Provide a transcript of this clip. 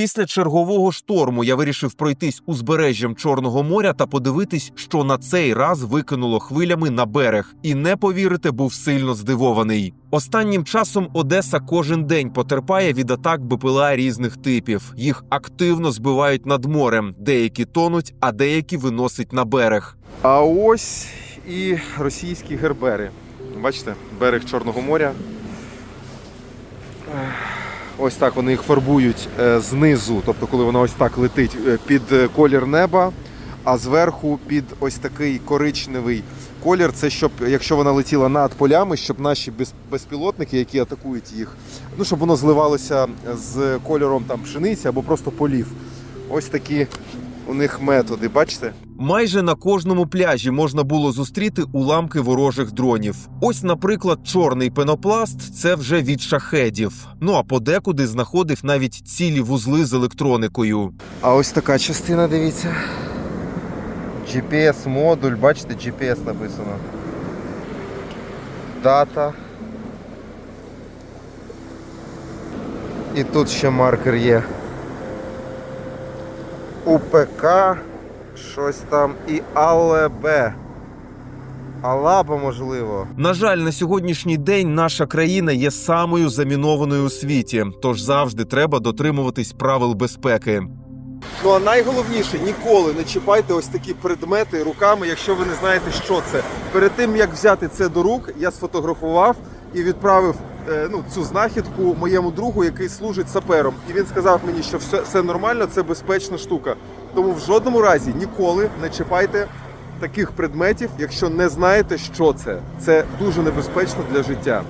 Після чергового шторму я вирішив пройтись узбережжям Чорного моря та подивитись, що на цей раз викинуло хвилями на берег. І не повірите, був сильно здивований. Останнім часом Одеса кожен день потерпає від атак БПЛА різних типів. Їх активно збивають над морем. Деякі тонуть, а деякі виносить на берег. А ось і російські гербери. Бачите, берег Чорного моря. Ось так вони їх фарбують е, знизу, тобто коли вона ось так летить е, під е, колір неба, а зверху під ось такий коричневий колір. Це щоб, якщо вона летіла над полями, щоб наші без- безпілотники, які атакують їх, ну щоб воно зливалося з кольором там пшениці або просто полів. Ось такі у них методи, бачите? Майже на кожному пляжі можна було зустріти уламки ворожих дронів. Ось, наприклад, чорний пенопласт це вже від шахедів. Ну а подекуди знаходив навіть цілі вузли з електроникою. А ось така частина, дивіться. GPS-модуль, бачите, GPS написано. Дата. І тут ще маркер є. УПК, щось там і АЛБ. Алаба, можливо. На жаль, на сьогоднішній день наша країна є самою замінованою у світі, тож завжди треба дотримуватись правил безпеки. Ну а найголовніше ніколи не чіпайте ось такі предмети руками, якщо ви не знаєте, що це. Перед тим як взяти це до рук, я сфотографував і відправив е, ну, цю знахідку моєму другу, який служить сапером. І він сказав мені, що все, все нормально, це безпечна штука. Тому в жодному разі ніколи не чіпайте таких предметів, якщо не знаєте, що це. Це дуже небезпечно для життя.